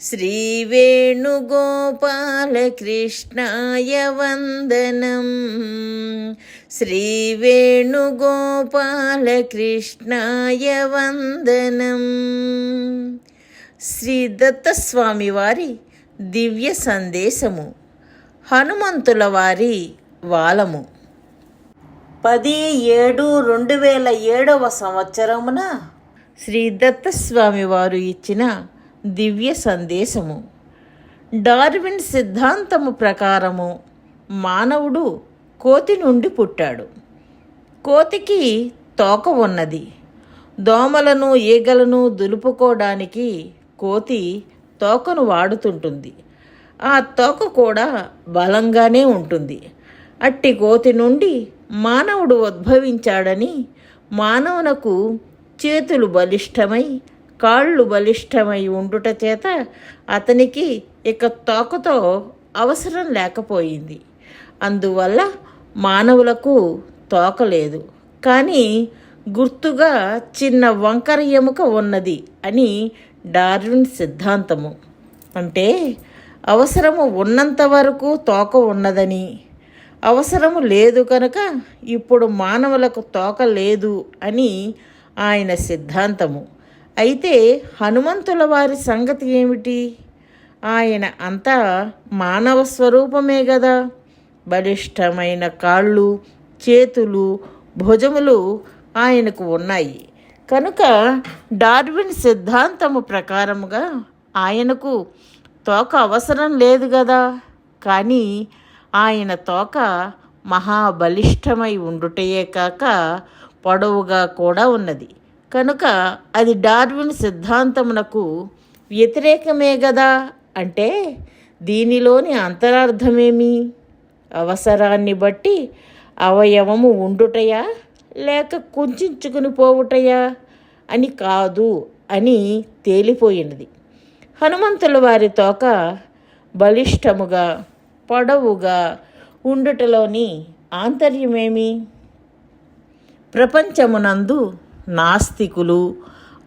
श्रीवेणुगोपालकृष्णाय वन्दनम् శ్రీవేణుగోపాలకృష్ణాయ వందనం శ్రీ దత్తస్వామి వారి దివ్య సందేశము హనుమంతుల వారి వాలము పది ఏడు రెండు వేల ఏడవ సంవత్సరమున శ్రీ దత్తస్వామి వారు ఇచ్చిన దివ్య సందేశము. డార్విన్ సిద్ధాంతము ప్రకారము మానవుడు కోతి నుండి పుట్టాడు. కోతికి తోక ఉన్నది. దోమలను ఈగలను దులుపుకోవడానికి కోతి తోకను వాడుతుంటుంది. ఆ తోక కూడా బలంగానే ఉంటుంది. అట్టి కోతి నుండి మానవుడు ఉద్భవించాడని మానవునకు చేతులు బలిష్టమై కాళ్ళు బలిష్టమై ఉండుట చేత అతనికి ఇక తోకతో అవసరం లేకపోయింది. అందువల్ల మానవులకు తోక లేదు కానీ గుర్తుగా చిన్న వంకర ఎముక ఉన్నది అని డార్విన్ సిద్ధాంతము. అంటే అవసరము ఉన్నంత వరకు తోక ఉన్నదని. అవసరము లేదు కనుక ఇప్పుడు మానవులకు తోక లేదు అని ఆయన సిద్ధాంతము. అయితే హనుమంతుల వారి సంగతి ఏమిటి? ఆయన అంతా మానవ స్వరూపమే కదా బలిష్టమైన కాళ్ళు చేతులు భుజములు ఆయనకు ఉన్నాయి. కనుక డార్విన్ సిద్ధాంతము ప్రకారముగా ఆయనకు తోక అవసరం లేదు కదా కానీ ఆయన తోక మహాబలిష్టమై ఉండుటయే కాక పొడవుగా కూడా ఉన్నది. కనుక అది డార్విన్ సిద్ధాంతమునకు వ్యతిరేకమే కదా అంటే దీనిలోని అంతరార్థమేమి? అవసరాన్ని బట్టి అవయవము ఉండుటయా? లేక కుంచుకుని పోవుటయా? అని కాదు అని తేలిపోయినది. హనుమంతుల వారి తోక బలిష్టముగా పొడవుగా ఉండుటలోని ఆంతర్యమేమి? ప్రపంచమునందు నాస్తికులు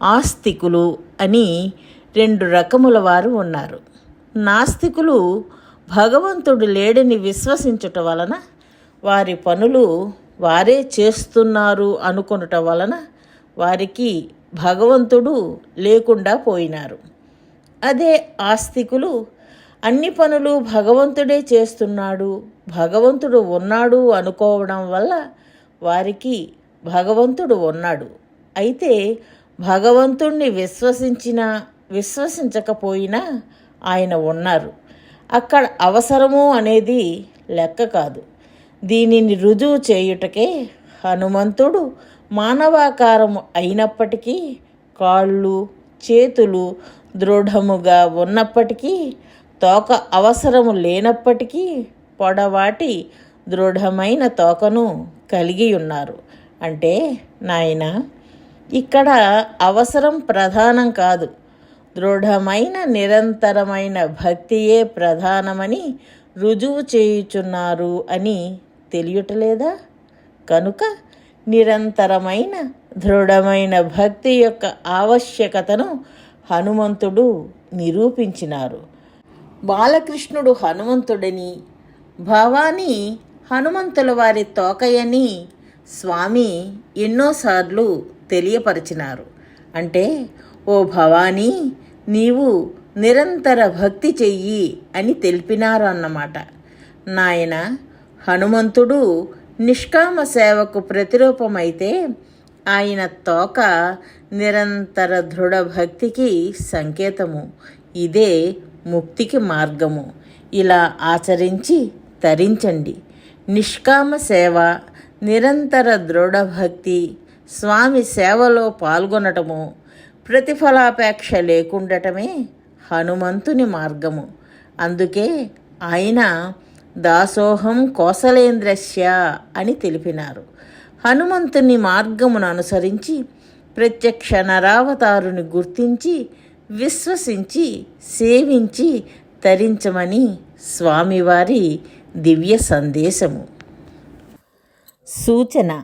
ఆస్తికులు అని రెండు రకముల వారు ఉన్నారు. నాస్తికులు భగవంతుడు లేడని విశ్వసించుట వలన వారి పనులు వారే చేస్తున్నారు అనుకొనుట వలన వారికి భగవంతుడు లేకుండా పోయినారు. అదే ఆస్తికులు అన్ని పనులు భగవంతుడే చేస్తున్నాడు భగవంతుడు ఉన్నాడు అనుకోవడం వల్ల వారికి భగవంతుడు ఉన్నాడు. అయితే భగవంతుణ్ణి విశ్వసించినా విశ్వసించకపోయినా ఆయన ఉన్నారు. అక్కడ అవసరము అనేది లెక్క కాదు. దీనిని రుజువు చేయుటకే హనుమంతుడు మానవాకారము అయినప్పటికీ కాళ్ళు చేతులు దృఢముగా ఉన్నప్పటికీ తోక అవసరము లేనప్పటికీ పొడవాటి దృఢమైన తోకను కలిగి ఉన్నారు. అంటే నాయన ఇక్కడ అవసరం ప్రధానం కాదు. దృఢమైన నిరంతరమైన భక్తియే ప్రధానమని రుజువు చేయుచున్నారు అని తెలియటలేదా? కనుక నిరంతరమైన దృఢమైన భక్తి యొక్క ఆవశ్యకతను హనుమంతుడు నిరూపించినారు. బాలకృష్ణుడు హనుమంతుడని భవాని హనుమంతుల వారి తోకయని స్వామి ఎన్నోసార్లు తెలియపరిచినారు. అంటే ఓ భవానీ నీవు నిరంతర భక్తి చెయ్యి అని తెలిపినారు అన్నమాట నాయన హనుమంతుడు నిష్కామ సేవకు ప్రతిరూపమైతే ఆయన తోక నిరంతర దృఢ భక్తికి సంకేతము. ఇదే ముక్తికి మార్గము. ఇలా ఆచరించి తరించండి. నిష్కామ సేవ నిరంతర దృఢ భక్తి స్వామి సేవలో పాల్గొనటము ప్రతిఫలాపేక్ష లేకుండటమే హనుమంతుని మార్గము. అందుకే ఆయన దాసోహం కోసలేంద్రస్య అని తెలిపినారు. హనుమంతుని మార్గమును అనుసరించి ప్రత్యక్ష నరావతారుని గుర్తించి విశ్వసించి సేవించి తరించమని స్వామివారి దివ్య సందేశము. సూచన